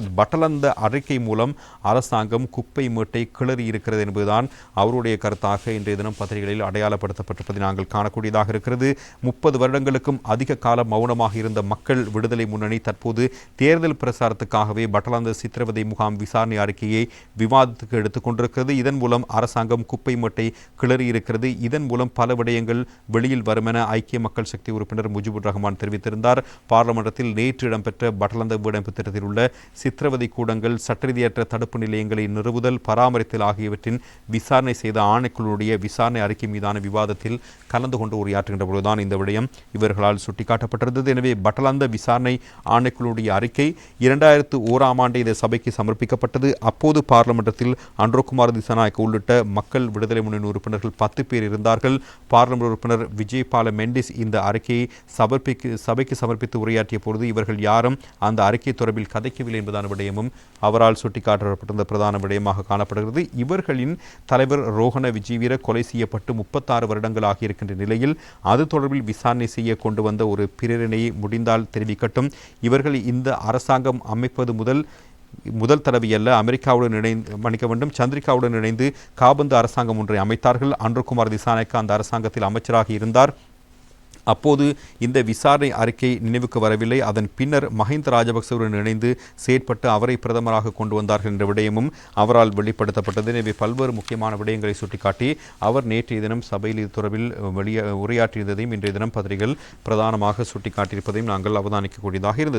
பட்டலந்த அறிக்கை மூலம் அரசாங்கம் குப்பை மேட்டை கிளறி இருக்கிறது என்பதுதான் அவருடைய கருத்தாக இன்றைய தினம் பத்திரிகைகளில் அடையாளப்படுத்தப்பட்டிருப்பதை நாங்கள் காணக்கூடியதாக இருக்கிறது. முப்பது வருடங்களுக்கும் அதிக காலம் மௌனமாக இருந்த மக்கள் விடுதலை முன்னணி தற்போது தேர்தல் பிரசாரத்துக்காகவே பட்டலந்த சித்திரவதை முகாம் விசாரணை அறிக்கையை விவாதத்துக்கு எடுத்துக் கொண்டிருக்கிறது. இதன் மூலம் அரசாங்கம் குப்பை மேட்டை கிளறி இருக்கிறது. இதன் மூலம் பல விடயங்கள் வெளியில் வரும் என ஐக்கிய மக்கள் சக்தி உறுப்பினர் முஜிபுர் ரஹ்மான் தெரிவித்திருந்தார். பாராளுமன்றத்தில் நேற்று இடம்பெற்ற பட்டலந்த வீடமைப்பு திட்டத்தில் உள்ள சித்திரவதை கூடங்கள் சட்டரீதியற்ற தடுப்பு நிலையங்களை நிறுவுதல் பராமரித்தல் ஆகியவற்றின் விசாரணை செய்த ஆணைக்குழுடைய விசாரணை அறிக்கை மீதான விவாதத்தில் கலந்து கொண்டு உரையாற்றுகின்ற பொழுதுதான் இந்த விடயம் இவர்களால் சுட்டிக்காட்டப்பட்டிருந்தது. எனவே பட்டலந்த விசாரணை ஆணைக்குழுடைய அறிக்கை இரண்டாயிரத்து ஓராம் ஆண்டு இந்த சபைக்கு சமர்ப்பிக்கப்பட்டது. அப்போது பார்லிமெண்டத்தில் அன்ரோகுமார் திசாநாயக் உள்ளிட்ட மக்கள் விடுதலை முன்னணி உறுப்பினர்கள் பத்து பேர் இருந்தார்கள். பார்லிமெண்ட் உறுப்பினர் விஜயபால மெண்டிஸ் இந்த அறிக்கையை சமர்ப்பிக்கு சபைக்கு சமர்ப்பித்து உரையாற்றிய பொழுது இவர்கள் யாரும் அந்த அறிக்கை தொடர்பில் கதைக்கவில்லை என்பது என்பதான விடயமும் அவரால் சுட்டிக்காட்டப்பட்டிருந்த பிரதான விடயமாக காணப்படுகிறது. இவர்களின் தலைவர் ரோஹண விஜீவீர கொலை செய்யப்பட்டு முப்பத்தாறு வருடங்கள் இருக்கின்ற நிலையில் அது தொடர்பில் விசாரணை செய்ய கொண்டு வந்த ஒரு பிரேரணையை முடிந்தால் தெரிவிக்கட்டும். இவர்கள் இந்த அரசாங்கம் அமைப்பது முதல் முதல் தடவையல்ல அமெரிக்காவுடன் இணைந்து மன்னிக்க வேண்டும். சந்திரிகாவுடன் இணைந்து காபந்து அரசாங்கம் ஒன்றை அமைத்தார்கள். அன்றுகுமார் திசானேக்கா அந்த அரசாங்கத்தில் அமைச்சராக இருந்தார். அப்போது இந்த விசாரணை அறிக்கை நினைவுக்கு வரவில்லை. அதன் பின்னர் மஹிந்த ராஜபக்சவுடன் இணைந்து செயற்பட்டு அவரை பிரதமராக கொண்டு வந்தார்கள் என்ற விடயமும் அவரால் வெளிப்படுத்தப்பட்டது. எனவே பல்வேறு முக்கியமான விடயங்களை சுட்டிக்காட்டி அவர் நேற்றைய தினம் சபையில் இது தொடர்பில் வெளியே உரையாற்றியிருந்ததையும் இன்றைய தினம் பத்திரிகைகள் பிரதானமாக சுட்டிக்காட்டியிருப்பதையும் நாங்கள் அவதானிக்கக்கூடியதாக இருந்தது.